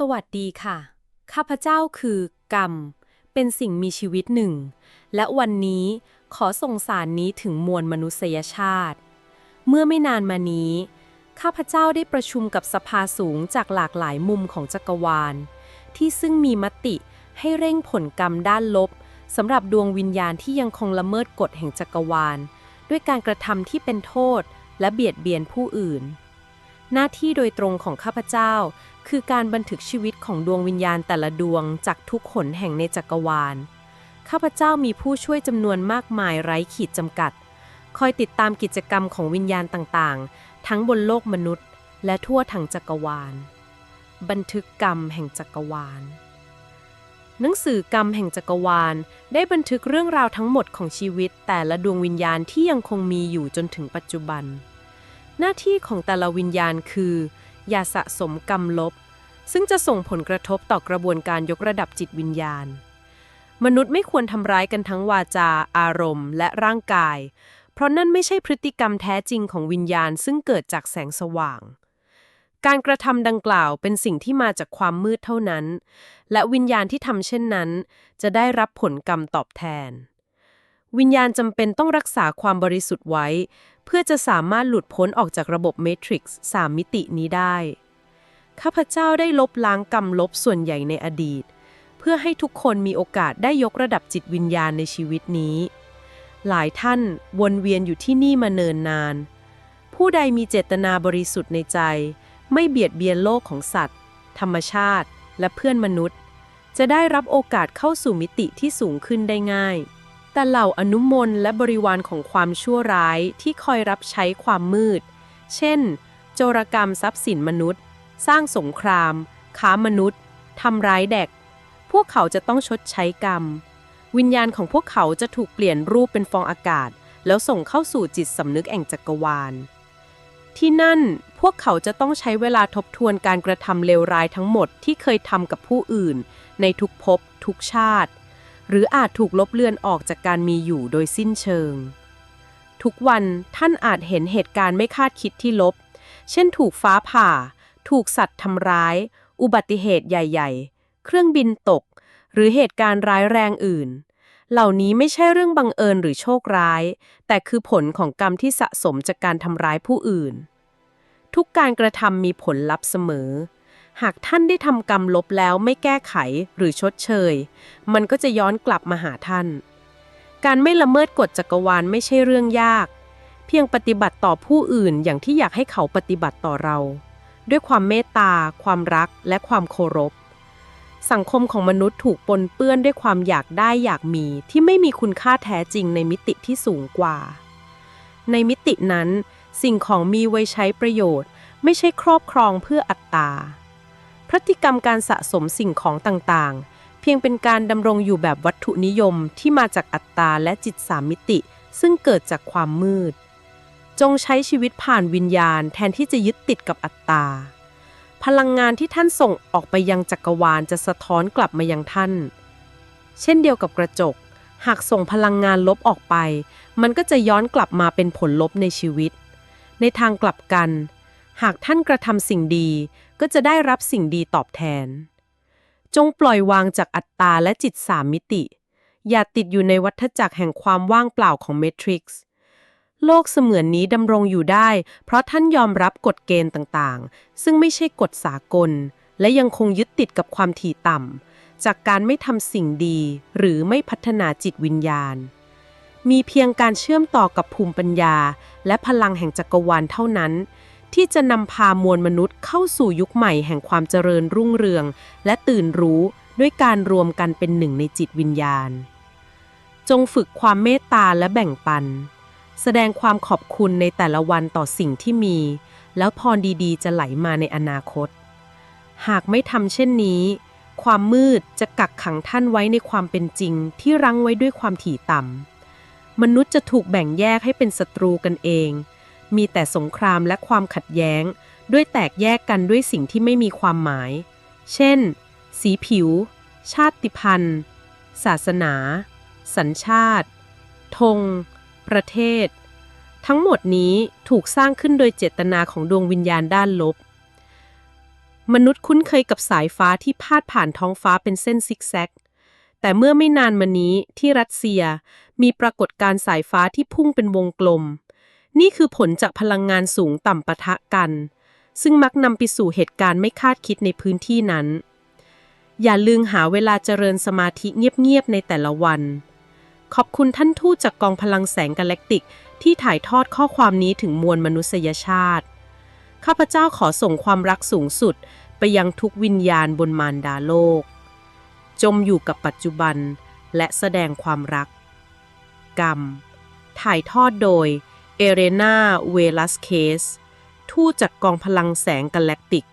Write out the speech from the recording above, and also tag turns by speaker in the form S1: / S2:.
S1: สวัสดีค่ะ ข้าพเจ้าคือกรรม เป็นสิ่งมีชีวิตหนึ่ง และวันนี้ขอส่งสารนี้ถึงมวลมนุษยชาติ เมื่อไม่นานมานี้ ข้าพเจ้าได้ประชุมกับสภาสูงจากหลากหลายมุมของจักรวาล ที่ซึ่งมีมติให้เร่งผลกรรมด้านลบสำหรับดวงวิญญาณที่ยังคงละเมิดกฎแห่งจักรวาล ด้วยการกระทำที่เป็นโทษและเบียดเบียนผู้อื่น หน้าที่โดยตรงของข้าพเจ้า คือการบันทึกชีวิตของดวงวิญญาณแต่ละดวงจากทุกขนแห่งในจักรวาล ข้าพเจ้ามีผู้ช่วยจำนวนมากมายไร้ขีดจำกัด คอยติดตามกิจกรรมของวิญญาณต่างๆ ทั้งบนโลกมนุษย์ และทั่วทั้งจักรวาล บันทึกกรรมแห่งจักรวาล หนังสือกรรมแห่งจักรวาล ได้บันทึกเรื่องราวทั้งหมดของชีวิต แต่ละดวงวิญญาณที่ยังคงมีอยู่จนถึงปัจจุบัน หน้าที่ของแต่ละวิญญาณคืออย่าสะสมกรรมลบ ซึ่งจะส่งผลกระทบต่อกระบวนการยกระดับจิตวิญญาณ มนุษย์ไม่ควรทำร้ายกันทั้งวาจา อารมณ์ และร่างกาย เพราะนั่นไม่ใช่พฤติกรรมแท้จริงของวิญญาณ ซึ่งเกิดจากแสงสว่าง การกระทำดังกล่าวเป็นสิ่งที่มาจากความมืดเท่านั้น และวิญญาณที่ทำเช่นนั้น จะได้รับผลกรรมตอบแทน วิญญาณจำเป็นต้องรักษาความบริสุทธิ์ไว้ เพื่อจะสามารถหลุดพ้นออกจากระบบเมทริกซ์สามมิตินี้ได้ ข้าพเจ้าได้ลบล้างกรรมลบส่วนใหญ่ในอดีต เพื่อให้ทุกคนมีโอกาสได้ยกระดับจิตวิญญาณในชีวิตนี้ หลายท่านวนเวียนอยู่ที่นี่มาเนินนาน ผู้ใดมีเจตนาบริสุทธิ์ในใจ ไม่เบียดเบียนโลกของสัตว์ ธรรมชาติ และเพื่อนมนุษย์ จะได้รับโอกาสเข้าสู่มิติที่สูงขึ้นได้ง่าย แต่เหล่าอนุมนและบริวารของความชั่วร้ายที่คอยรับใช้ความมืด เช่น โจรกรรมทรัพย์สินมนุษย์ สร้างสงคราม ค้ามนุษย์ทำร้ายเด็ก พวกเขาจะต้องชดใช้กรรม วิญญาณของพวกเขาจะถูกเปลี่ยนรูปเป็นฟองอากาศ แล้วส่งเข้าสู่จิตสำนึกแห่งจักรวาล ที่นั่นพวกเขาจะต้องใช้เวลาทบทวนการกระทำเลวร้ายทั้งหมดที่เคยทำกับผู้อื่น ในทุกภพทุกชาติ หรืออาจถูกลบเลือนออกจากการมีอยู่โดยสิ้นเชิง ทุกวันท่านอาจเห็นเหตุการณ์ไม่คาดคิดที่ลบ เช่นถูกฟ้าผ่า ถูกสัตว์ทำร้าย อุบัติเหตุใหญ่ ๆ เครื่องบินตก หรือเหตุการณ์ร้ายแรงอื่น เหล่านี้ไม่ใช่เรื่องบังเอิญหรือโชคร้าย แต่คือผลของกรรมที่สะสมจากการทำร้ายผู้อื่น ทุกการกระทำมีผลลัพธ์เสมอ หากท่านได้ทำกรรมลบแล้วไม่แก้ไขหรือชดเชย มันก็จะย้อนกลับมาหาท่าน การไม่ละเมิดกฎจักรวาลไม่ใช่เรื่องยากเพียงปฏิบัติต่อผู้อื่นอย่างที่อยากให้เขาปฏิบัติต่อเรา ด้วยความเมตตา ความรักและความเคารพ สังคมของมนุษย์ถูกปนเปื้อนด้วยความอยากได้อยากมีที่ไม่มีคุณค่าแท้จริงในมิติที่สูงกว่า ในมิตินั้น สิ่งของมีไว้ใช้ประโยชน์ ไม่ใช่ครอบครองเพื่ออัตตา พฤติกรรมการสะสมสิ่งของต่างๆ เพียงเป็นการดำรงอยู่แบบวัตถุนิยมที่มาจากอัตตาและจิตสามมิติ ซึ่งเกิดจากความมืด จงใช้ชีวิตผ่านวิญญาณแทนที่จะยึดติดกับอัตตา พลังงานที่ท่านส่งออกไปยังจักรวาลจะสะท้อนกลับมายังท่าน เช่นเดียวกับกระจก หากส่งพลังงานลบออกไป มันก็จะย้อนกลับมาเป็นผลลบในชีวิต ในทางกลับกัน หากท่านกระทำสิ่งดีก็จะได้รับสิ่งดีตอบแทน จงปล่อยวางจากอัตตาและจิตสามมิติ อย่าติดอยู่ในวัฏจักรแห่งความว่างเปล่าของเมทริกซ์ โลกเสมือนนี้ดำรงอยู่ได้ เพราะท่านยอมรับกฎเกณฑ์ต่างๆ ซึ่งไม่ใช่กฎสากล และยังคงยึดติดกับความถี่ต่ำจากการไม่ทำสิ่งดี หรือไม่พัฒนาจิตวิญญาณ มีเพียงการเชื่อมต่อกับภูมิปัญญา และพลังแห่งจักรวาลเท่านั้น ที่จะนำพามวลมนุษย์เข้าสู่ยุคใหม่แห่งความเจริญรุ่งเรือง และตื่นรู้ด้วยการรวมกันเป็นหนึ่งในจิตวิญญาณ จงฝึกความเมตตาและแบ่งปัน แสดงความขอบคุณในแต่ละวันต่อสิ่งที่มี แล้วพรดีๆ จะไหลมาในอนาคต หากไม่ทำเช่นนี้ ความมืดจะกักขังท่านไว้ในความเป็นจริงที่รั้งไว้ด้วยความถี่ต่ำมนุษย์จะถูกแบ่งแยกให้เป็นศัตรูกันเอง มีแต่สงครามและความขัดแย้ง ด้วยแตกแยกกันด้วยสิ่งที่ไม่มีความหมาย เช่น สีผิว ชาติพันธุ์ ศาสนา สัญชาติธง ประเทศ ทั้งหมดนี้ถูกสร้างขึ้นโดยเจตนาของดวงวิญญาณด้านลบ มนุษย์คุ้นเคยกับสายฟ้าที่พาดผ่านท้องฟ้าเป็นเส้นซิกแซก แต่เมื่อไม่นานมานี้ที่รัสเซียมีปรากฏการณ์สายฟ้าที่พุ่งเป็นวงกลม นี่คือผลจากพลังงานสูงต่ำปะทะกัน ซึ่งมักนำไปสู่เหตุการณ์ไม่คาดคิดในพื้นที่นั้น อย่าลืมหาเวลาเจริญสมาธิเงียบๆในแต่ละวัน ขอบคุณท่านทูตจากกองพลังแสงกาแล็กติก ที่ถ่ายทอดข้อความนี้ถึงมวลมนุษยชาติ ข้าพเจ้าขอส่งความรักสูงสุดไปยังทุกวิญญาณบนมารดาโลก จมอยู่กับปัจจุบันและแสดงความรัก กรรม ถ่ายทอดโดย เอเรนา เวลัสเคส ทูตจากกองพลังแสงกาแล็กติก